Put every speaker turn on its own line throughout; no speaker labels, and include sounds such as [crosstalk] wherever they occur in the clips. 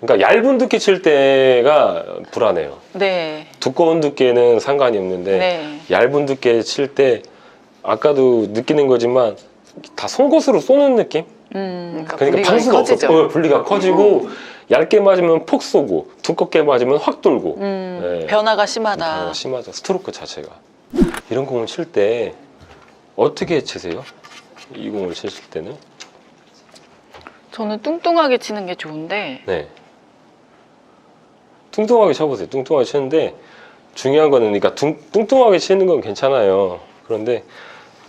그러니까 얇은 두께 칠 때가 불안해요.
네.
두꺼운 두께는 상관이 없는데
네.
얇은 두께 칠 때 아까도 느끼는 거지만 다 송곳으로 쏘는 느낌?
음,
그러니까
분리가
방수가
커지죠.
없어. 어, 분리가 커지고 얇게 맞으면 폭 쏘고 두껍게 맞으면 확 돌고
음,
네.
변화가 심하다.
변화가 심하죠. 스트로크 자체가. 이런 공을 칠 때 어떻게 치세요? 이 공을 치실 때는?
저는 뚱뚱하게 치는 게 좋은데
네. 뚱뚱하게 쳐보세요. 뚱뚱하게 치는데 중요한 거는 그러니까 뚱, 뚱뚱하게 치는 건 괜찮아요. 그런데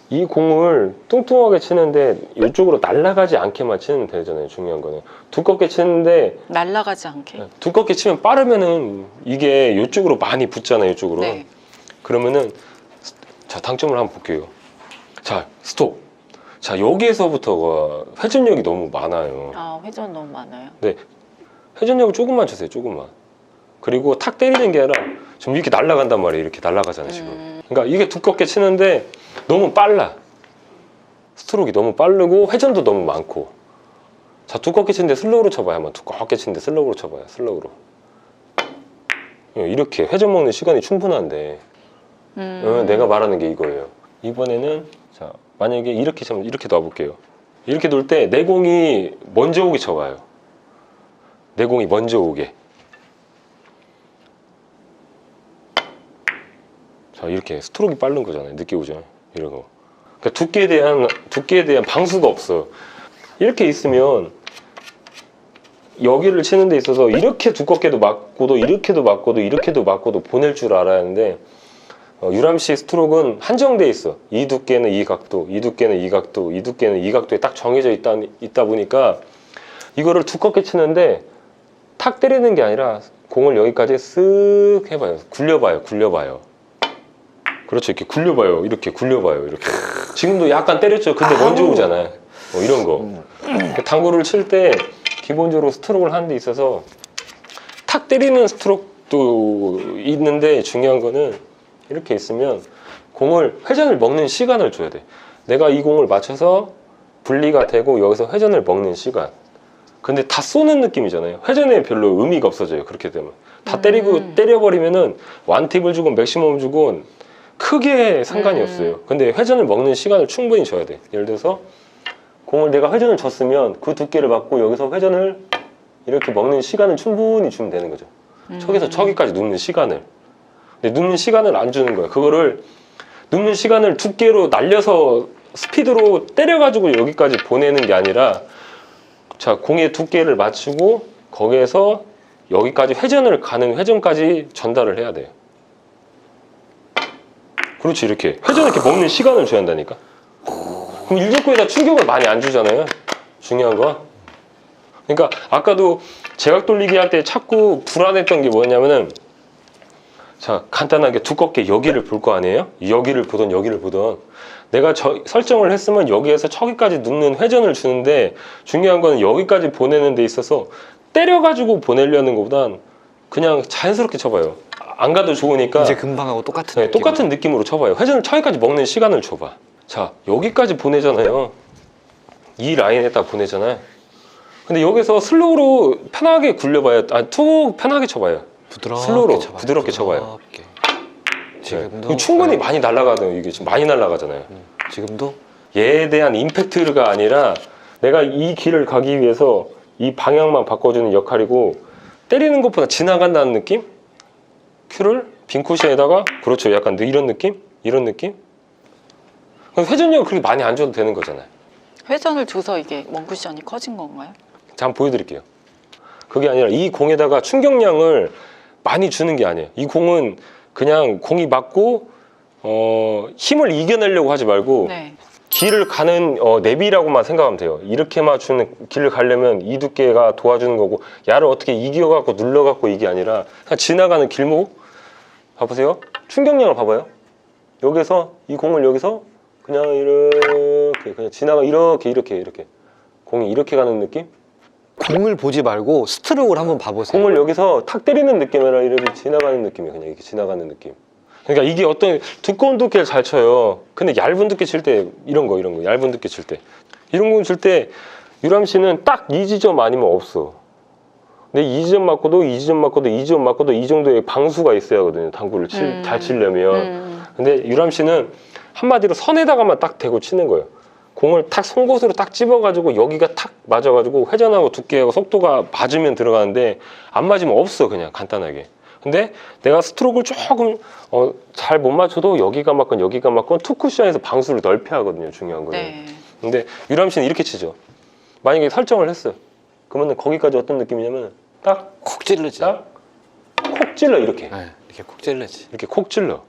이 공을 뚱뚱하게 치는데 이쪽으로 날아가지 않게만 치면 되잖아요. 중요한 거는 두껍게 치는데
날아가지 않게.
두껍게 치면 빠르면은 이게 이쪽으로 많이 붙잖아요. 이쪽으로.
네.
그러면은 자 당점을 한번 볼게요. 자 스톱. 자 여기에서부터가 회전력이 너무 많아요.
아 회전 너무 많아요.
회전력을 조금만 주세요. 조금만. 그리고 탁 때리는 게 아니라 지금 이렇게 날아간단 말이에요. 이렇게 날아가잖아요. 지금.
음,
그러니까 이게 두껍게 치는데 너무 빨라. 스트로크가 너무 빠르고 회전도 너무 많고. 자 두껍게 치는데 슬로우로 쳐봐요. 한번 두껍게 치는데 슬로우로 쳐봐요. 슬로우로. 예, 이렇게 회전 먹는 시간이 충분한데
음.
어, 내가 말하는 게 이거예요. 이번에는 자 만약에 이렇게 치면 이렇게 놔볼게요. 이렇게 놓을 때내 공이 먼저 오게 쳐봐요. 내 공이 먼저 오게. 이렇게 스트로크가 빠른 거잖아요. 늦게 오죠. 이러고. 그러니까 두께에 대한 두께에 대한 방수가 없어. 이렇게 있으면 여기를 치는 데 있어서 이렇게 두껍게도 맞고도 이렇게도 맞고도 이렇게도 맞고도 보낼 줄 알아야 하는데 어, 유람식 스트로크는 한정돼 있어. 이 두께는 이 각도, 이 두께는 이 각도, 이 두께는 이 각도에 딱 정해져 있다, 있다 보니까 이거를 두껍게 치는데 탁 때리는 게 아니라 공을 여기까지 쓱 해봐요. 굴려봐요. 굴려봐요. 그렇죠. 이렇게 굴려봐요. 이렇게 굴려봐요. 이렇게. 지금도 약간 때렸죠. 근데 먼저. 오잖아요. 뭐 이런 거. 그 당구를 칠 때 기본적으로 스트로크를 하는 데 있어서 탁 때리는 스트로크도 있는데 중요한 거는 이렇게 있으면 공을 회전을 먹는 시간을 줘야 돼. 내가 이 공을 맞춰서 분리가 되고 여기서 회전을 먹는 시간. 근데 다 쏘는 느낌이잖아요. 회전에 별로 의미가 없어져요. 그렇게 되면 다 때리고
음.
때려버리면은 완팁을 주고 맥시멈 주고 크게 상관이
음.
없어요. 근데 회전을 먹는 시간을 충분히 줘야 돼. 예를 들어서 공을 내가 회전을 줬으면 그 두께를 맞고 여기서 회전을 이렇게 먹는 시간을 충분히 주면 되는 거죠.
음.
저기서 저기까지 눕는 시간을. 근데 눕는 시간을 안 주는 거예요. 그거를 눕는 시간을 두께로 날려서 스피드로 때려가지고 여기까지 보내는 게 아니라 자 공의 두께를 맞추고 거기에서 여기까지 회전을 가는 회전까지 전달을 해야 돼요. 그렇지 이렇게 회전 이렇게 먹는 시간을 줘야 한다니까. 그럼 일족구에다 충격을 많이 안 주잖아요. 중요한 건. 그러니까 아까도 제각 돌리기 할 때 자꾸 불안했던 게 뭐냐면은 자 간단하게 두껍게 여기를 볼 거 아니에요? 여기를 보던 여기를 보던 내가 저, 설정을 했으면 여기에서 저기까지 눕는 회전을 주는데 중요한 거는 여기까지 보내는 데 있어서 때려가지고 보내려는 것보단 그냥 자연스럽게 쳐봐요. 안 가도 좋으니까
이제 금방 하고 똑같은
네,
느낌.
똑같은 느낌으로 쳐봐요. 회전을 저기까지 먹는 시간을 줘봐. 자, 여기까지 보내잖아요. 이 라인에다 보내잖아요. 근데 여기서 슬로우로 편하게 굴려봐요. 아, 툭 편하게 쳐봐요.
부드럽게
슬로우로,
쳐봐요.
부드럽게 쳐봐요.
부드럽게.
네.
지금도
충분히
네.
많이 날아가요. 이게 지금 많이 날아가잖아요.
음, 지금도
얘에 대한 임팩트가 아니라 내가 이 길을 가기 위해서 이 방향만 바꿔주는 역할이고 때리는 것보다 지나간다는 느낌? 큐를 빈 쿠션에다가 그렇죠. 약간 이런 느낌? 이런 느낌? 회전력을 그렇게 많이 안 줘도 되는 거잖아요.
회전을 줘서 이게 원쿠션이 커진 건가요?
자, 한번 보여드릴게요. 그게 아니라 이 공에다가 충격량을 많이 주는 게 아니에요. 이 공은 그냥 공이 맞고 어, 힘을 이겨내려고 하지 말고
네.
길을 가는 어, 내비라고만 생각하면 돼요. 이렇게만 주는 길을 가려면 이 두께가 도와주는 거고 야를 어떻게 이겨갖고 눌러갖고 이게 아니라 그냥 지나가는 길목 봐보세요. 충격량을 봐봐요. 여기서 이 공을 여기서 그냥 이렇게 그냥 지나가 이렇게 이렇게 이렇게 공이 이렇게 가는 느낌?
공을 보지 말고 스트로크를 한번 봐보세요.
공을 여기서 탁 때리는 느낌이 아니라 이렇게 지나가는 느낌이에요. 그냥 이렇게 지나가는 느낌. 그러니까 이게 어떤 두꺼운 두께를 잘 쳐요. 근데 얇은 두께 칠 때 이런 거 이런 거 얇은 두께 칠 때 이런 거 칠 때 유람 씨는 딱 이 지점 아니면 없어. 근데 이 지점 맞고도 이 지점 맞고도 이 지점 맞고도 이 정도의 방수가 있어야 하거든요. 당구를 칠-
음.
잘 치려면.
음.
근데 유람 씨는 한마디로 선에다가만 딱 대고 치는 거예요. 공을 탁 송곳으로 딱 찝어가지고 여기가 탁 맞아가지고 회전하고 두께하고 속도가 맞으면 들어가는데 안 맞으면 없어 그냥 간단하게. 근데 내가 스트로크를 조금 어, 잘 못 맞춰도 여기가 맞건 여기가 맞건 투 쿠션에서 방수를 넓혀야 하거든요. 중요한 거는.
네.
근데 유람 씨는 이렇게 치죠. 만약에 설정을 했어. 그러면 거기까지 어떤 느낌이냐면
딱콕 찌르지.
딱콕 찔러 이렇게
네, 이렇게 콕 찌르지.
이렇게 콕 찔러.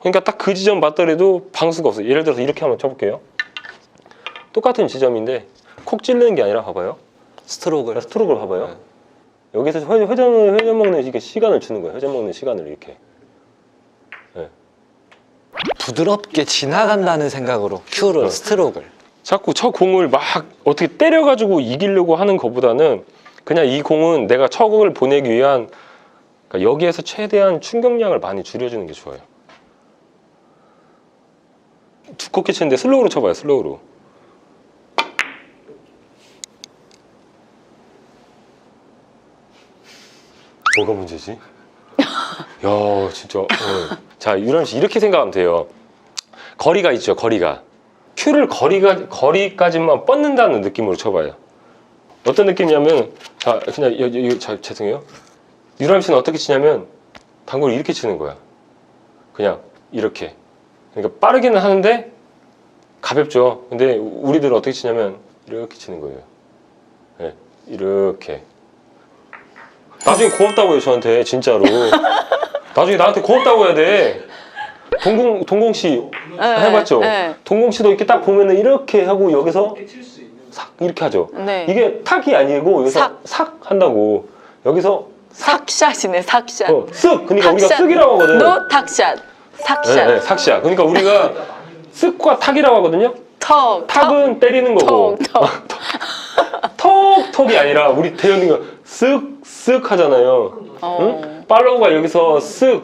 그러니까 딱 그 지점 맞더라도 방수가 없어. 예를 들어서 이렇게 한번 쳐볼게요. 똑같은 지점인데 콕 찌르는 게 아니라 봐봐요.
스트로크를.
스트로크를 봐봐요.
네.
여기서 회- 회전 회전 먹는 이게 시간을 주는 거예요. 회전 먹는 시간을 이렇게.
부드럽게 지나간다는 생각으로 큐를
어.
스트로크를.
자꾸 저 공을 막 어떻게 때려가지고 이기려고 하는 것보다는 그냥 이 공은 내가 처공을 보내기 위한 그러니까 여기에서 최대한 충격량을 많이 줄여주는 게 좋아요. 두껍게 치는데 슬로우로 쳐봐요. 슬로우로. 뭐가 문제지? 야 진짜. 어. 자 유람 씨 이렇게 생각하면 돼요. 거리가 있죠. 거리가. 큐를 거리가 거리까지만 뻗는다는 느낌으로 쳐봐요. 어떤 느낌이냐면 자 그냥 여, 여, 여, 자, 죄송해요. 유람 씨는 어떻게 치냐면 당구를 이렇게 치는 거야. 그냥 이렇게. 그러니까 빠르게는 하는데 가볍죠. 근데 우리들은 어떻게 치냐면 이렇게 치는 거예요. 네, 이렇게. 나중에 고맙다고 해요 저한테 진짜로. [laughs] 나중에 나한테 고맙다고 해야 돼. 동공 동공 씨
네,
해봤죠?
네.
동공 씨도 이렇게 딱 보면은 이렇게 하고 여기서 삭 이렇게 하죠.
네.
이게 탁이 아니고 여기서
삭.
삭, 한다고 여기서
삭샷이네, 삭샷.
어, 쓱 그러니까 우리가
탁샷.
쓱이라고 하거든.
노 탁샷. 삭샷.
네, 네, 삭시야. 그러니까 우리가 [laughs] 쓱과 탁이라고 하거든요.
턱.
탁은 때리는 거고
턱, 턱. [laughs]
턱 턱이 아니라 우리 대현이가 쓱쓱 하잖아요.
어.
응? 팔로우가 여기서 쓱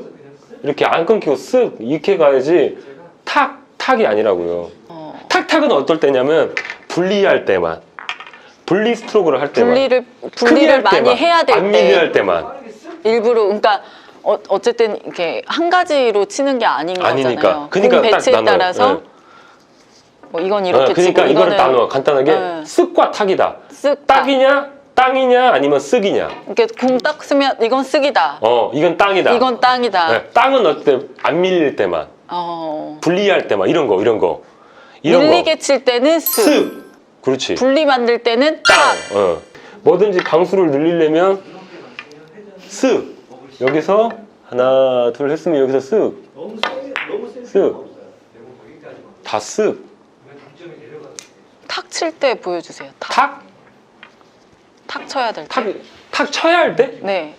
이렇게 안 끊기고 쓱 이렇게 가야지 탁 탁이 아니라고요.
어.
탁탁은 어떨 때냐면 분리할 때만 분리 스트로크를 할 때만
분리를 분리를
할
많이 해야 될안때
밀리할 때만
일부러 그러니까 어, 어쨌든 이렇게 한 가지로 치는 게 아닌
아니니까.
거잖아요.
그러니까 공딱
배치에
나눠요.
따라서
네.
뭐 이건 이렇게
어, 그러니까
치고
이거를
이거는
나눠 간단하게
네.
쓱과 탁이다.
쓱 딱.
딱이냐 땅이냐 아니면 쓱이냐.
이렇게 공딱 쓰면 이건 쓱이다.
어 이건 땅이다.
이건 땅이다.
네, 땅은 어때 안 밀릴 때만
어.
분리할 때만 이런 거 이런 거 이런
밀리게 거칠 때는 쓱.
쓱 그렇지
분리 만들 때는 딱.
어. 뭐든지 방수를 늘리려면 쓱 여기서 하나 둘 했으면 여기서 쓱쓱다 쓱
탁 칠 때 보여주세요. 탁.
탁?
탁 쳐야 될 때.
탁, 탁 쳐야 할 때?
네.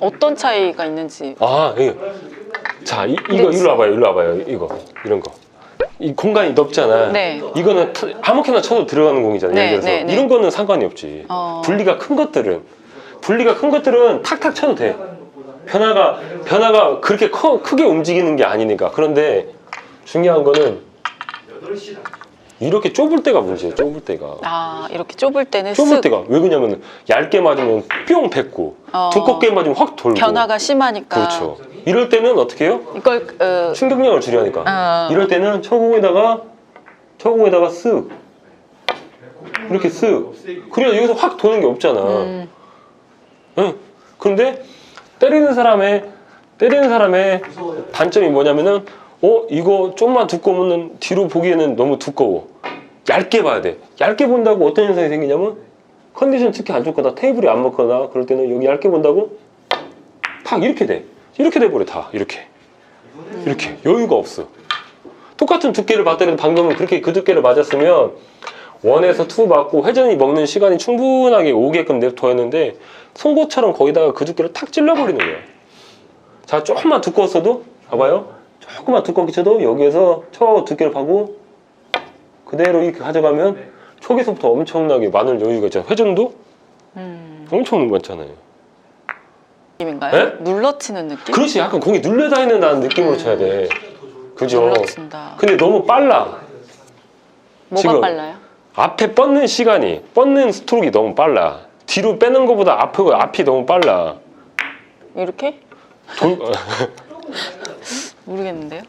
어떤 차이가 있는지.
아, 이거. 자, 이, 이거
네.
이리로 와봐요, 이리로 와봐요, 이거. 이런 거. 이 공간이 넓잖아.
네.
이거는 타- 아무렇게나 쳐도 들어가는 공이잖아.
네,
예를 들어서.
네, 네.
이런 거는 상관이 없지.
어.
분리가 큰 것들은. 분리가 큰 것들은 탁탁 쳐도 돼. 변화가, 변화가 그렇게 커, 크게 움직이는 게 아니니까. 그런데 중요한 거는 이렇게 좁을 때가 문제예요, 좁을 때가.
아 이렇게 좁을 때는
좁을
쓱.
때가. 왜 그러냐면 얇게 맞으면 뿅 뱉고
어.
두껍게 맞으면 확 돌고.
변화가 심하니까.
그렇죠. 이럴 때는 어떻게 해요?
이걸 어,
충격량을 줄여야니까.
어.
이럴 때는 초공에다가 초공에다가 쓱 이렇게 쓱. 그래야 여기서 확 도는 게 없잖아.
음,
응. 그런데 때리는 사람의 때리는 사람의 단점이 뭐냐면은 어 이거 좀만 두꺼우면 뒤로 보기에는 너무 두꺼워. 얇게 봐야 돼. 얇게 본다고 어떤 현상이 생기냐면 컨디션 특히 안 좋거나 테이블이 안 먹거나 그럴 때는 여기 얇게 본다고 탁 이렇게 돼. 이렇게 돼버려 다 이렇게 이렇게 여유가 없어. 똑같은 두께를 맞더라도 방금은 그렇게 그 두께를 맞았으면 원에서 투 맞고 회전이 먹는 시간이 충분하게 오게끔 냅둬였는데 송곳처럼 거기다가 그 두께를 탁 찔러버리는 거야. 자 조금만 두꺼웠어도 봐봐요. 조금만 두껍게 쳐도 여기에서 초 두께를 파고 그대로 이렇게 가져가면 초기서부터 엄청나게 많은 여유가 있잖아. 회전도
음,
엄청 많잖아요.
느낌인가요?
네?
눌러치는 느낌?
그렇지 약간 공이 눌려다니는다는 느낌으로 쳐야 돼. 그죠?
눌러친다.
근데 너무 빨라.
뭐가
지금
빨라요?
앞에 뻗는 시간이 뻗는 스트로크가 너무 빨라. 뒤로 빼는 것보다 앞이, 앞이 너무 빨라.
이렇게?
돌, [laughs]
모르겠는데요?